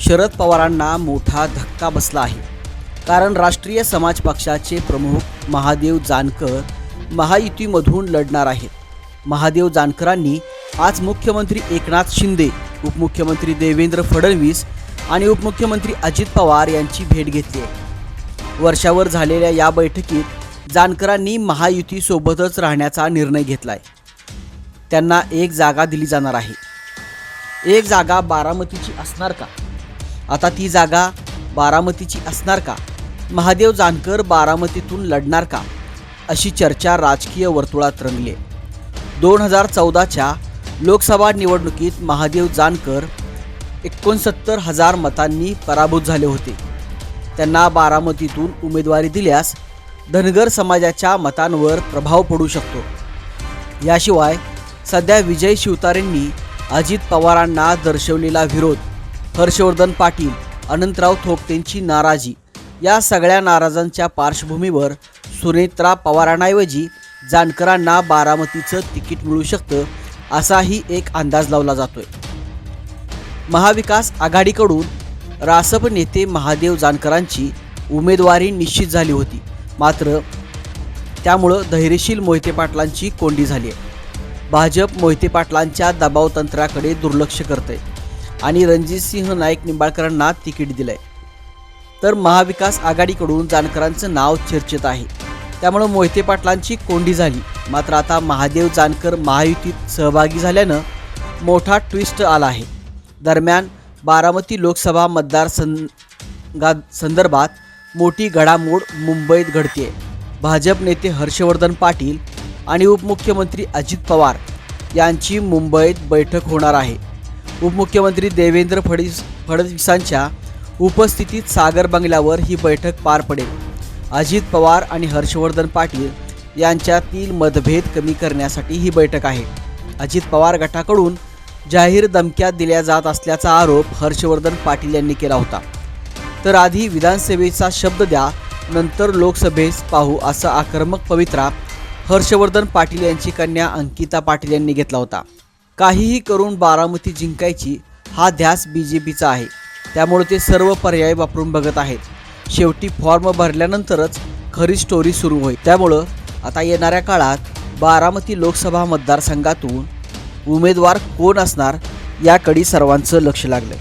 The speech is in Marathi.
शरद पवारांना मोठा धक्का बसला आहे. कारण राष्ट्रीय समाज पक्षाचे प्रमुख महादेव जानकर महायुतीमधून लढणार आहेत. महादेव जानकरांनी आज मुख्यमंत्री एकनाथ शिंदे उपमुख्यमंत्री देवेंद्र फडणवीस आणि उपमुख्यमंत्री अजित पवार यांची भेट घेतली आहे. वर्षावर झालेल्या या बैठकीत जानकरांनी महायुतीसोबतच राहण्याचा निर्णय घेतला आहे त्यांना एक जागा दिली जाणार आहे. एक जागा बारामतीची असणार का? आता ती जागा बारामतीची असणार का? महादेव जानकर बारामतीतून लढणार का? अशी चर्चा राजकीय वर्तुळात रंगली. दोन हजार चौदाच्या लोकसभा निवडणुकीत महादेव जानकर एकोणसत्तर हजार मतांनी पराभूत झाले होते. त्यांना बारामतीतून उमेदवारी दिल्यास धनगर समाजाच्या मतांवर प्रभाव पडू शकतो. याशिवाय सध्या विजय शिवतारेंनी अजित पवारांना दर्शवलेला विरोध हर्षवर्धन पाटील अनंतराव थोपटेंची नाराजी या सगळ्या नाराजांच्या पार्श्वभूमीवर सुनेत्रा पवारांऐवजी जानकरांना बारामतीचं तिकीट मिळू शकतं असाही एक अंदाज लावला जातोय. महाविकास आघाडीकडून रासप नेते महादेव जानकरांची उमेदवारी निश्चित झाली होती. मात्र त्यामुळं धैर्यशील मोहिते पाटलांची कोंडी झाली आहे. भाजप मोहिते पाटलांच्या दबावतंत्राकडे दुर्लक्ष करते आणि रणजितसिंह नाईक निंबाळकरांना तिकीट दिलंय. तर महाविकास आघाडीकडून जानकरांचं नाव चर्चेत आहे. त्यामुळं मोहिते पाटलांची कोंडी झाली. मात्र आता महादेव जानकर महायुतीत सहभागी झाल्यानं मोठा ट्विस्ट आला आहे. दरम्यान बारामती लोकसभा मतदारसंघा संदर्भात मोठी घडामोड मुंबईत घडते भाजप नेते हर्षवर्धन पाटील आणि उपमुख्यमंत्री अजित पवार यांची मुंबईत बैठक होणार आहे. उपमुख्यमंत्री देवेंद्र फडणवीस फडणवीसांच्या उपस्थितीत सागर बंगल्यावर ही बैठक पार पडेल. अजित पवार आणि हर्षवर्धन पाटील यांच्यातील मतभेद कमी करण्यासाठी ही बैठक आहे. अजित पवार गटाकडून जाहीर धमक्या दिल्या जात असल्याचा आरोप हर्षवर्धन पाटील यांनी केला होता. तर आधी विधानसभेचा शब्द द्या नंतर लोकसभेस पाहू असा आक्रमक पवित्रा हर्षवर्धन पाटील यांची कन्या अंकिता पाटील यांनी घेतला होता. काहीही करून बारामती जिंकायची हा ध्यास बी जे पीचा आहे. त्यामुळे ते सर्व पर्याय वापरून बघत आहेत. शेवटी फॉर्म भरल्यानंतरच खरी स्टोरी सुरू होईल. त्यामुळं आता येणाऱ्या काळात बारामती लोकसभा मतदारसंघातून उमेदवार कोण असणार याकडे सर्वांचं लक्ष लागलं